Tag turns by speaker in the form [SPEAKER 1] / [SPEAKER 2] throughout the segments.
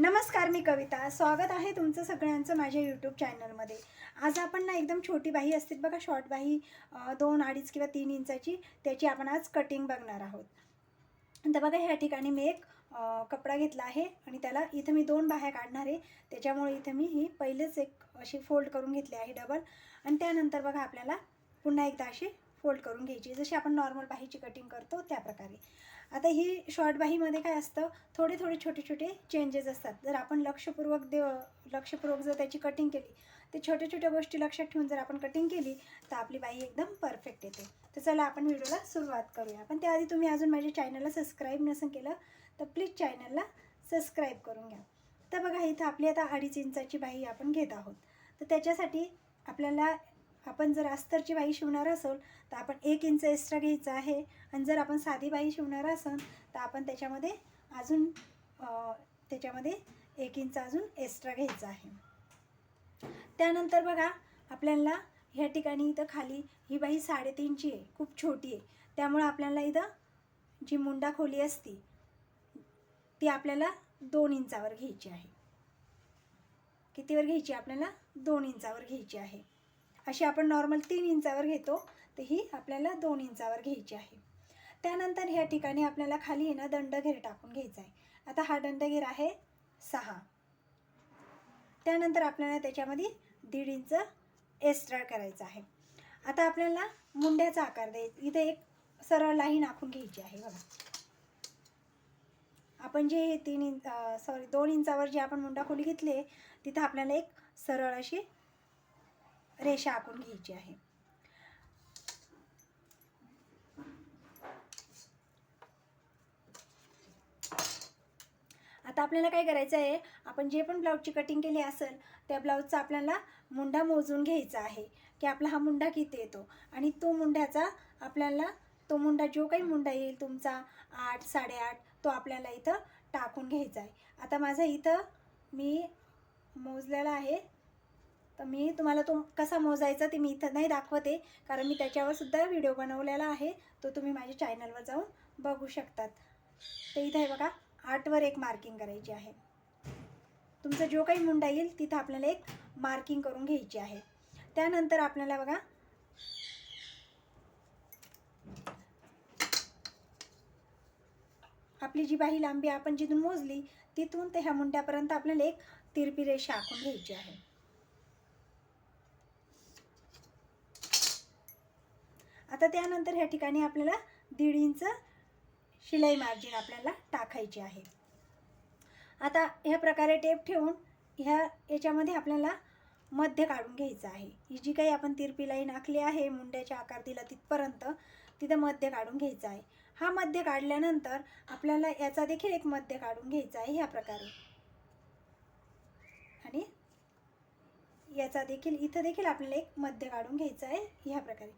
[SPEAKER 1] नमस्कार मी कविता. स्वागत आहे तुमचं सगळ्यांचं माझ्या यूट्यूब चॅनलमध्ये आज आपण ना एकदम छोटी बाही असते बघा शॉर्ट बाही दोन अडीच किंवा तीन इंचाची त्याची आपण आज कटिंग बघणार आहोत. तर बघा ह्या ठिकाणी मी एक कपडा घेतला आहे आणि त्याला इथं मी दोन बाह्या काढणार आहे. त्याच्यामुळे इथं मी ही पहिलेच एक अशी फोल्ड करून घेतली आहे डबल आणि त्यानंतर बघा आपल्याला पुन्हा एकदा अशी फोल्ड करून घ्यायची. जशी आपण नॉर्मल बाहीची कटिंग करतो त्या प्रकारे आता ही शॉर्ट बाहीमध्ये काय असतं? थोडे थोडे छोटे छोटे चेंजेस असतात. जर आपण लक्षपूर्वक देव लक्षपूर्वक जर त्याची कटिंग केली ते छोट्या छोट्या गोष्टी लक्षात ठेवून जर आपण कटिंग केली तर आपली बाई एकदम परफेक्ट येते. तर चला आपण व्हिडिओला सुरुवात करूया. पण त्याआधी तुम्ही अजून माझ्या चॅनलला सबस्क्राईब नसेल केलं तर प्लीज चॅनलला सबस्क्राईब करून घ्या. तर बघा इथं आपली आता अडीच इंचाची बाई आपण घेत आहोत. तर त्याच्यासाठी आपल्याला आपण जर अस्तरची बाई शिवणार असेल तर आपण एक इंच एक्स्ट्रा घ्यायचं आहे. आणि जर आपण साधी बाई शिवणार असेल तर आपण त्याच्यामध्ये अजून त्याच्यामध्ये एक इंच अजून एक्स्ट्रा घ्यायचं आहे. त्यानंतर बघा आपल्याला ह्या ठिकाणी इथं खाली ही बाई साडेतीनची आहे खूप छोटी आहे. त्यामुळं आपल्याला इथं जी मुंडा खोली असती ती आपल्याला दोन इंचावर घ्यायची आहे. कितीवर घ्यायची? आपल्याला दोन इंचावर घ्यायची आहे. अशी आपण नॉर्मल तीन इंचावर घेतो. तर ही आपल्याला दोन इंचावर घ्यायची आहे. त्यानंतर ह्या ठिकाणी आपल्याला खाली आहे ना दंडघेर टाकून घ्यायचा आहे. आता हा दंडघेर आहे सहा. त्यानंतर आपल्याला त्याच्यामध्ये दीड इंच एक्स्ट्रा करायचं आहे. आता आपल्याला मुंड्याचा आकार द्यायचा इथे एक सरळ लाईन आखून घ्यायची आहे बघा. आपण जे हे तीन इंच सॉरी दोन इंचावर जे आपण मुंडा खोली घेतली तिथं आपल्याला एक सरळ अशी रेषा आखून घ्यायची आहे. आता आपल्याला काय करायचं आहे? आपण जे पण ब्लाऊजची कटिंग केली असेल त्या ब्लाऊजचा आपल्याला मुंडा मोजून घ्यायचा आहे. की आपला हा मुंडा किती येतो? आणि तो मुंड्याचा आपल्याला तो मुंडा जो काही मुंडा येईल तुमचा आठ साडेआठ तो आपल्याला इथं टाकून घ्यायचा आहे. आता माझा इथं मी मोजलेला आहे तर मी तुम्हाला तो कसा मोजायचा ते मी इथं नाही दाखवते. कारण मी त्याच्यावर सुद्धा व्हिडिओ बनवलेला आहे. तो तुम्ही माझ्या चॅनलवर जाऊन बघू शकतात. तर इथं आहे बघा आठवर एक मार्किंग करायची आहे. तुमचा जो काही मुंडा येईल तिथं आपल्याला एक मार्किंग करून घ्यायची आहे. त्यानंतर आपल्याला बघा आपली जी बाही लांबी आपण जिथून मोजली तिथून ते ह्या मुंड्यापर्यंत आपल्याला एक तिरपी रेषा आखून घ्यायची आहे. आता त्यानंतर ह्या ठिकाणी आपल्याला दीड इंच शिलाई मार्जिन आपल्याला टाकायची आहे. आता ह्या प्रकारे टेप ठेवून ह्या याच्यामध्ये आपल्याला मध्य काढून घ्यायचं आहे. ही जी काही आपण तिरपी लाईन आखली आहे मुंड्याच्या आकार दिला तिथपर्यंत तिथं मध्य काढून घ्यायचं आहे. हा मध्य काढल्यानंतर आपल्याला याचा देखील एक मध्य काढून घ्यायचा आहे ह्या प्रकारे. आणि याचा देखील इथं देखील आपल्याला एक मध्य काढून घ्यायचं आहे ह्या प्रकारे.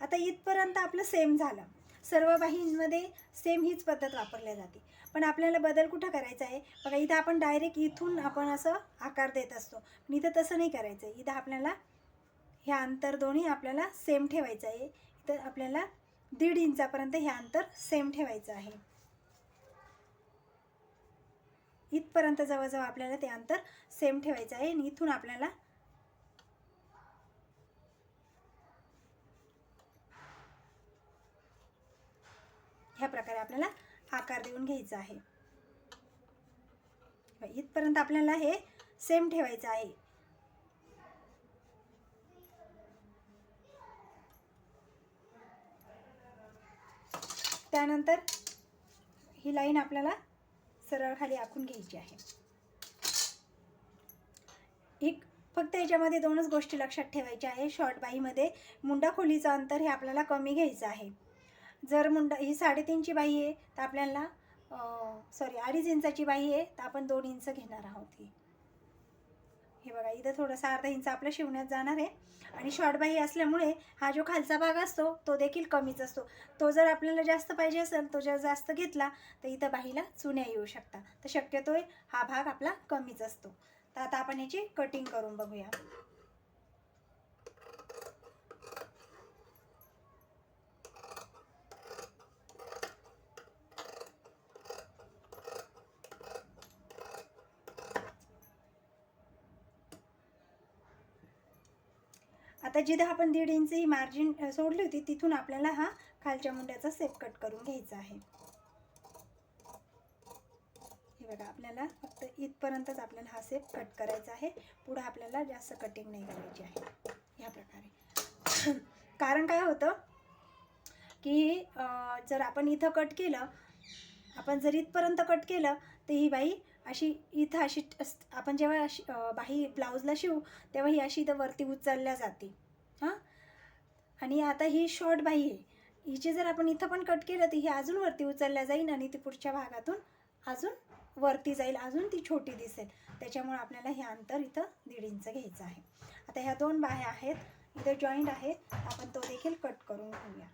[SPEAKER 1] आता इथपर्यंत आपलं सेम झालं. सर्व बाहींमध्ये सेम हीच पद्धत वापरल्या जाते. पण आपल्याला बदल कुठं करायचा आहे? बघा इथं आपण डायरेक्ट इथून आपण असं आकार देत असतो. पण इथं तसं नाही करायचं आहे. इथं आपल्याला ह्या अंतर दोन्ही आपल्याला सेम ठेवायचं आहे. इथं आपल्याला दीड इंचापर्यंत हे अंतर सेम ठेवायचं आहे. इथपर्यंत जवळजवळ आपल्याला ते अंतर सेम ठेवायचं आहे आणि इथून आपल्याला ह्या प्रकारे आपल्याला आकार देऊन घ्यायचा आहे. इथपर्यंत आपल्याला हे सेम ठेवायचं आहे. त्यानंतर ही लाईन आपल्याला सरळ खाली आखून घ्यायची आहे. एक फक्त याच्यामध्ये दोनच गोष्टी लक्षात ठेवायच्या आहे. शॉर्ट बाईमध्ये मुंडा खोलीचं अंतर हे आपल्याला कमी घ्यायचं आहे. जर मुंडा ही साडेतीनची बाई आहे तर आपल्याला सॉरी अडीच इंचाची बाई आहे तर आपण दोन इंच घेणार आहोत ही. हे बघा इथं थोडंसं अर्धा इंच आपलं शिवण्यात जाणार आहे. आणि शॉर्ट बाई असल्यामुळे हा जो खालचा भाग असतो तो देखील कमीच असतो. तो जर आपल्याला जास्त पाहिजे असेल तो जर जास्त घेतला तर इथं बाईला चुन्या येऊ शकता तर शक्यतो हा भाग आपला कमीच असतो. तर आता आपण याची कटिंग करून बघूया. आता जिथे आपण दीड इंच ही मार्जिन सोडली होती तिथून आपल्याला हा खालच्या मुंड्याचा सेप कट करून घ्यायचा आहे. हे बघा आपल्याला फक्त इथपर्यंतच आपल्याला हा सेप कट करायचा आहे. पुढं आपल्याला जास्त कटिंग नाही करायची आहे. ह्या प्रकारे. कारण काय होतं की जर आपण इथं कट केलं आपण जर इथपर्यंत कट केलं तर ही बाई अशी इथं अशी अस- आपण जेव्हा अशी बाही ब्लाऊजला शिवू तेव्हा ही अशी इथं वरती उचलल्या जाते. हां? आणि आता ही शॉर्ट बाही आहे. हिचे जर आपण इथं पण कट केलं तर ही अजून वरती उचलल्या जाईल आणि ती पुढच्या भागातून अजून वरती जाईल अजून ती छोटी दिसेल. त्याच्यामुळे आपल्याला हे अंतर इथं दीड इंच घ्यायचं आहे. आता ह्या दोन बाह्या आहेत इथं जॉईंट आहे आपण तो देखील कट करून घेऊया.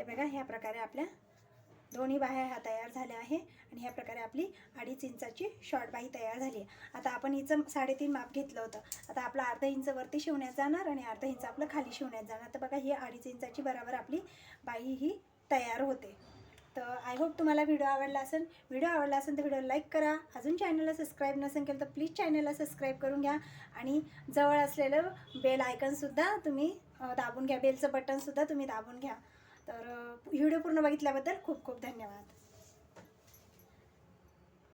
[SPEAKER 1] ते बघा ह्या प्रकारे आपल्या दोन्ही बाह्या ह्या तयार झाल्या आहे आणि ह्या प्रकारे आपली अडीच इंचाची शॉर्ट बाही तयार झाली आहे. आता आपण हिचं साडेतीन माप घेतलं होतं. आता आपलं अर्धा इंच वरती शिवण्यात जाणार आणि अर्धा इंच आपलं खाली शिवण्यात जाणार. तर बघा ही अडीच इंचाची बरोबर आपली बाही ही तयार होते. तर आय होप तुम्हाला व्हिडिओ आवडला असेल. व्हिडिओ आवडला असेल तर व्हिडिओ लाईक करा. अजून चॅनलला सबस्क्राईब नसेल केलं तर प्लीज चॅनलला सबस्क्राईब करून घ्या. आणि जवळ असलेलं बेल आयकनसुद्धा तुम्ही दाबून घ्या. बेलचं बटनसुद्धा तुम्ही दाबून घ्या. तर व्हिडिओ पूर्ण बघितल्याबद्दल खूप खूप धन्यवाद.